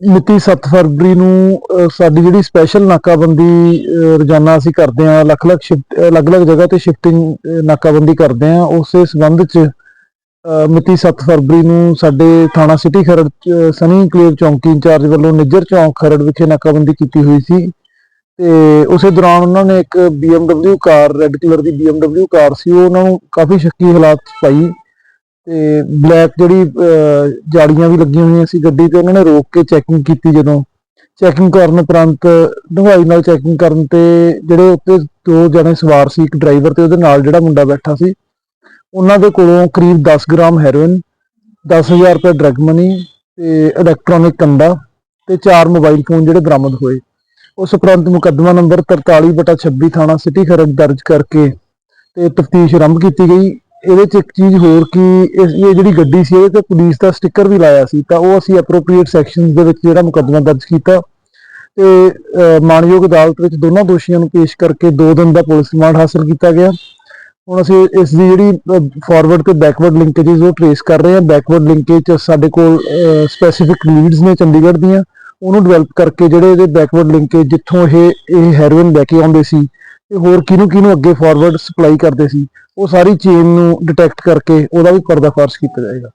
ਮਿਤੀ 7 ਫਰਵਰੀ ਨੂੰ ਸਾਡੀ ਜਿਹੜੀ ਸਪੈਸ਼ਲ ਨਾਕਾਬੰਦੀ ਰੋਜ਼ਾਨਾ ਅਸੀਂ ਕਰਦੇ ਹਾਂ ਲੱਖ ਲੱਖ ਅਲੱਗ-ਅਲੱਗ ਜਗ੍ਹਾ ਤੇ ਸ਼ਿਫਟਿੰਗ ਨਾਕਾਬੰਦੀ ਕਰਦੇ ਹਾਂ ਉਸੇ ਸੰਬੰਧ 'ਚ ਅ, ਮਿਤੀ 7 ਫਰਵਰੀ ਨੂੰ ਸਾਡੇ ਥਾਣਾ ਸਿਟੀ ਖਰੜ 'ਚ ਸਨੀ ਕਲੇਵ ਚੌਂਕੀ ਇੰਚਾਰਜ ਵੱਲੋਂ ਨਿੱਜਰ ਚੌਂਕ ਖਰੜ ਵਿਖੇ ਨਾਕਾਬੰਦੀ ਕੀਤੀ ਹੋਈ ਸੀ ਤੇ ਉਸੇ ਦੌਰਾਨ ਉਹਨਾਂ ਨੇ ਇੱਕ BMW ਕਾਰ ਰੈੱਡ ਕਲਰ ਦੀ BMW ਕਾਰ ਸੀ ਉਹਨਾਂ ਨੂੰ ਕਾਫੀ ਸ਼ੱਕੀ ਹਾਲਾਤ 'ਚ ਪਾਈ। ਤੇ ਬਲੈਕ ਜਿਹੜੀ ਅਹ, ਜਾਲੀਆਂ ਵੀ ਲੱਗੀਆਂ ਹੋਈਆਂ ਸੀ ਗੱਡੀ ਤੇ ਉਹਨਾਂ ਨੇ ਰੋਕ ਕੇ ਚੈਕਿੰਗ ਕੀਤੀ ਜਦੋਂ। ਚੈਕਿੰਗ ਕਰਨ ਉਪਰੰਤ ਡੂੰਘਾਈ ਨਾਲ ਚੈਕਿੰਗ ਕਰਨ ਤੇ ਜਿਹੜੇ ਉੱਤੇ ਦੋ ਜਣੇ ਸਵਾਰ ਸੀ ਇੱਕ ਡਰਾਈਵਰ ਤੇ ਉਹਦੇ ਨਾਲ ਜਿਹੜਾ ਮੁੰਡਾ ਬੈਠਾ ਸੀ ਉਹਨਾਂ ਦੇ ਕੋਲੋਂ ਕਰੀਬ 10 ਗ੍ਰਾਮ ਹੈਰੋਇਨ 10000 ਰੁਪਏ ਡਰਗ ਮਨੀ ਤੇ ਇਲੈਕਟ੍ਰੋਨਿਕ ਕੰਡਾ ਤੇ ਚਾਰ ਮੋਬਾਈਲ ਫੋਨ ਜਿਹੜੇ ਬਰਾਮਦ ਹੋਏ। ਉਸ ਉਪਰੰਤ ਮੁਕੱਦਮਾ ਨੰਬਰ 43/26 ਥਾਣਾ ਸਿਟੀ ਖਰੜ ਦਰਜ ਕਰਕੇ ਤੇ ਤਫਤੀਸ਼ ਆਰੰਭ ਕੀਤੀ ਗਈ। ਇਹਦੇ ਚ ਇੱਕ ਚੀਜ਼ ਹੋਰ ਕਿ ਇਸ ਇਹ ਜਿਹੜੀ ਗੱਡੀ ਸੀ, ਇਹਦੇ ਤੇ ਪੁਲਿਸ ਦਾ ਸਟicker ਵੀ ਲਾਇਆ ਸੀ, ਤਾਂ ਉਹ ਅਸੀਂ ਐਪਰੋਪ੍ਰੀਏਟ ਸੈਕਸ਼ਨਸ ਦੇ ਵਿੱਚ ਜਿਹੜਾ ਮੁਕੱਦਮਾ ਦਰਜ ਕੀਤਾ। ਤੇ ਮਾਨਯੋਗ ਅਦਾਲਤ ਵਿੱਚ ਦੋਨਾਂ ਦੋਸ਼ੀਆਂ ਨੂੰ ਪੇਸ਼ ਕਰਕੇ 2 ਦਿਨ ਦਾ ਪੁਲਿਸ ਰਿਮਾਂਡ ਹਾਸਲ ਕੀਤਾ ਗਿਆ। ਹੁਣ ਅਸੀਂ ਇਸ ਦੀ ਜਿਹੜੀ ਫਾਰਵਰਡ ਤੇ ਬੈਕਵਰਡ ਲਿੰਕੇजेस ਉਹ ਟ੍ਰੇਸ ਕਰ ਰਹੇ ਹਾਂ। ਬੈਕਵਰਡ ਲਿੰਕੇਜ ਸਾਡੇ ਕੋਲ ਸਪੈਸੀਫਿਕ ਲੀਡਸ ਨੇ ਚੰਡੀਗੜ੍ਹ ਦੀਆਂ। ਉਹਨੂੰ ਡਿਵੈਲਪ ਕਰਕੇ ਜਿਹੜੇ ਇਹਦੇ ਬੈਕਵਰਡ ਲਿੰਕੇਜ ਜਿੱਥੋਂ ਇਹ ਇਹ ਹੈਰੋਇਨ ਲੈ ਕੇ ਆਉਂਦੇ ਸੀ ਤੇ ਹੋਰ ਕਿਹਨੂੰ ਕਿਹਨੂੰ ਅੱਗੇ ਫਾਰਵਰਡ ਸਪਲਾਈ ਕਰਦੇ ਸੀ, ਉਹ ਸਾਰੀ ਚੇਨ ਨੂੰ ਡਿਟੈਕਟ ਕਰਕੇ ਉਹਦਾ ਵੀ ਪਰਦਾਫਾਸ਼ ਕੀਤਾ ਜਾਏਗਾ।